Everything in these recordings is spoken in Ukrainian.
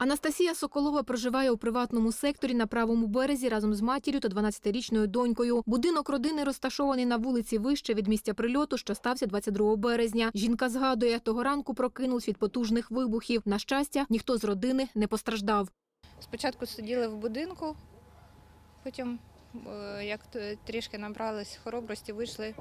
Анастасія Соколова проживає у приватному секторі на правому березі разом з матір'ю та 12-річною донькою. Будинок родини розташований на вулиці вище від місця прильоту, що стався 22 березня. Жінка згадує, того ранку прокинулась від потужних вибухів. На щастя, ніхто з родини не постраждав. Спочатку сиділи в будинку, потім, як трішки набрались хоробрості, вийшли,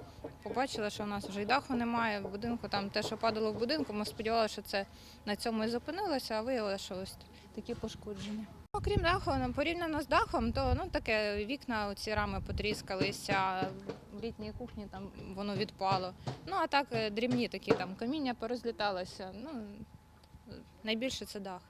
побачили, що у нас вже й даху немає. В будинку там те, що падало в будинку, ми сподівалися, що це на цьому і зупинилося, а виявилося, що ось такі пошкодження. Окрім даху, ну, порівняно з дахом, то ну таке вікна, ці рами потріскалися, в літній кухні там воно відпало. Ну а так е, дрібні такі там каміння порозліталося. Ну найбільше це дах.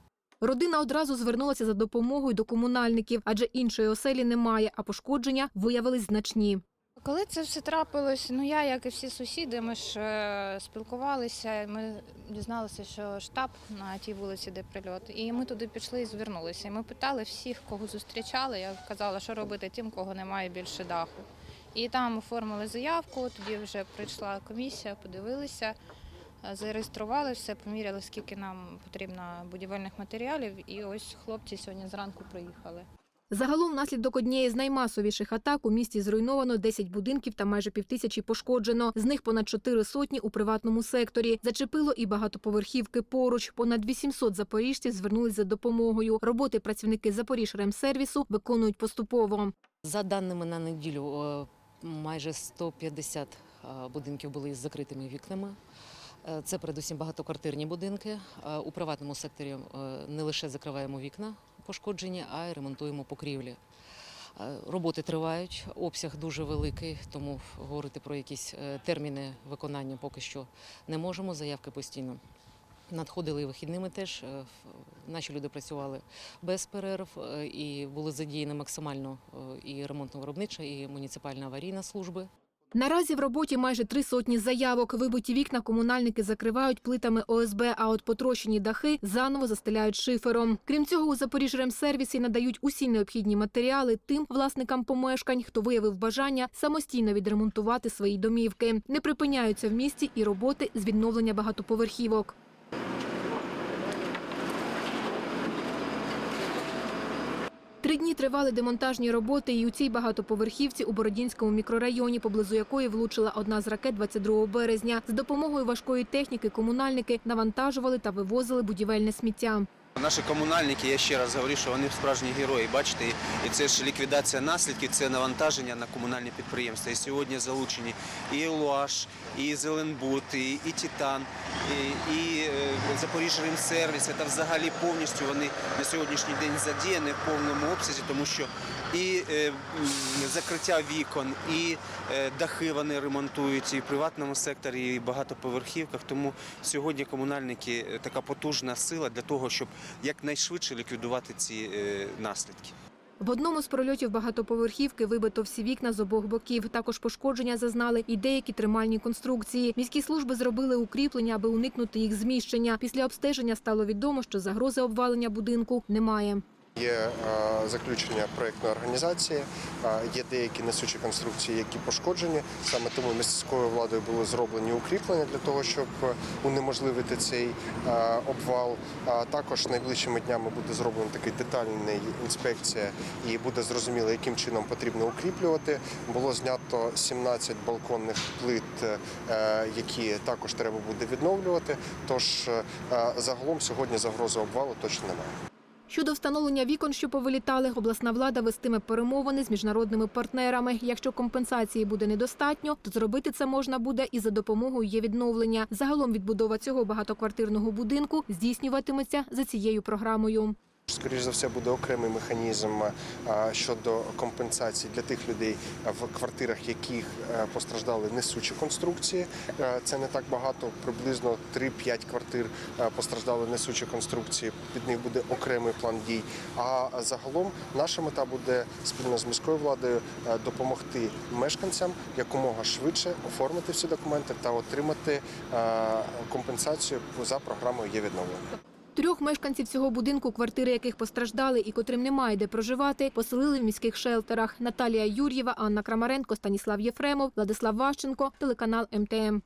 Родина одразу звернулася за допомогою до комунальників, адже іншої оселі немає, а пошкодження виявились значні. Коли це все трапилось, ну я, як і всі сусіди, ми ж е, спілкувалися. Ми дізналися, що штаб на тій вулиці, де прильот, і ми туди пішли і звернулися. І ми питали всіх, кого зустрічали. Я казала, що робити тим, кого немає більше даху. І там оформили заявку. Тоді вже прийшла комісія, подивилися, зареєстрували все, поміряли, скільки нам потрібно будівельних матеріалів. І ось хлопці сьогодні зранку приїхали. Загалом, внаслідок однієї з наймасовіших атак у місті зруйновано 10 будинків та майже півтисячі пошкоджено. З них понад чотири сотні у приватному секторі. Зачепило і багатоповерхівки поруч. Понад 800 запоріжців звернулись за допомогою. Роботи працівники Запоріжремсервісу виконують поступово. За даними на неділю, е, майже 150 е, будинків були із закритими вікнами. Е, Це передусім багатоквартирні будинки. Е, У приватному секторі е, не лише закриваємо вікна пошкоджені, а й ремонтуємо покрівлі. Роботи тривають, обсяг дуже великий, тому говорити про якісь терміни виконання поки що не можемо. Заявки постійно надходили і вихідними теж. Наші люди працювали без перерв і були задіяні максимально і ремонтно-виробнича, і муніципальна аварійна служби. Наразі в роботі майже три сотні заявок. Вибиті вікна комунальники закривають плитами ОСБ, а от потрощені дахи заново застеляють шифером. Крім цього, у Запоріжремсервісі надають усі необхідні матеріали тим власникам помешкань, хто виявив бажання самостійно відремонтувати свої домівки. Не припиняються в місті і роботи з відновлення багатоповерхівок. Три дні тривали демонтажні роботи і у цій багатоповерхівці у Бородінському мікрорайоні, поблизу якої влучила одна з ракет 22 березня. З допомогою важкої техніки комунальники навантажували та вивозили будівельне сміття. Наші комунальники, я ще раз говорю, що вони справжні герої. Бачите, і це ж ліквідація наслідків, це навантаження на комунальні підприємства. І сьогодні залучені і Луаш, і Зеленбут, і, і Титан, і, і е, Запоріжремсервіс. Та взагалі повністю вони на сьогоднішній день задіяні в повному обсязі, тому що і е, закриття вікон, і е, дахи вони ремонтують і в приватному секторі, і в багатоповерхівках. Тому сьогодні комунальники е, така потужна сила для того, щоб якнайшвидше ліквідувати ці наслідки. В одному з прольотів багатоповерхівки вибито всі вікна з обох боків. Також пошкодження зазнали і деякі тримальні конструкції. Міські служби зробили укріплення, аби уникнути їх зміщення. Після обстеження стало відомо, що загрози обвалення будинку немає. Є е, заключення проєктної організації, е, є деякі несучі конструкції, які пошкоджені. Саме тому міською владою були зроблені укріплення для того, щоб унеможливити цей е, обвал. Також найближчими днями буде зроблена така детальна інспекція і буде зрозуміло, яким чином потрібно укріплювати. Було знято 17 балконних плит, які також треба буде відновлювати. Тож загалом сьогодні загрози обвалу точно немає. Щодо встановлення вікон, що повилітали, обласна влада вестиме перемовини з міжнародними партнерами. Якщо компенсації буде недостатньо, то зробити це можна буде і за допомогою є відновлення. Загалом відбудова цього багатоквартирного будинку здійснюватиметься за цією програмою. Скоріше за все буде окремий механізм щодо компенсації для тих людей, в квартирах, яких е, постраждали несучі конструкції. Е, Це не так багато, приблизно 3-5 квартир е, постраждали несучі конструкції. Під них буде окремий план дій. А загалом наша мета буде спільно з міською владою е, допомогти мешканцям якомога швидше оформити всі документи та отримати е, компенсацію за програмою є відновлення. Трьох мешканців цього будинку, квартири яких постраждали і котрим немає де проживати, поселили в міських шелтерах. Наталія Юр'єва, Анна Крамаренко, Станіслав Єфремов, Владислав Ващенко, телеканал МТМ.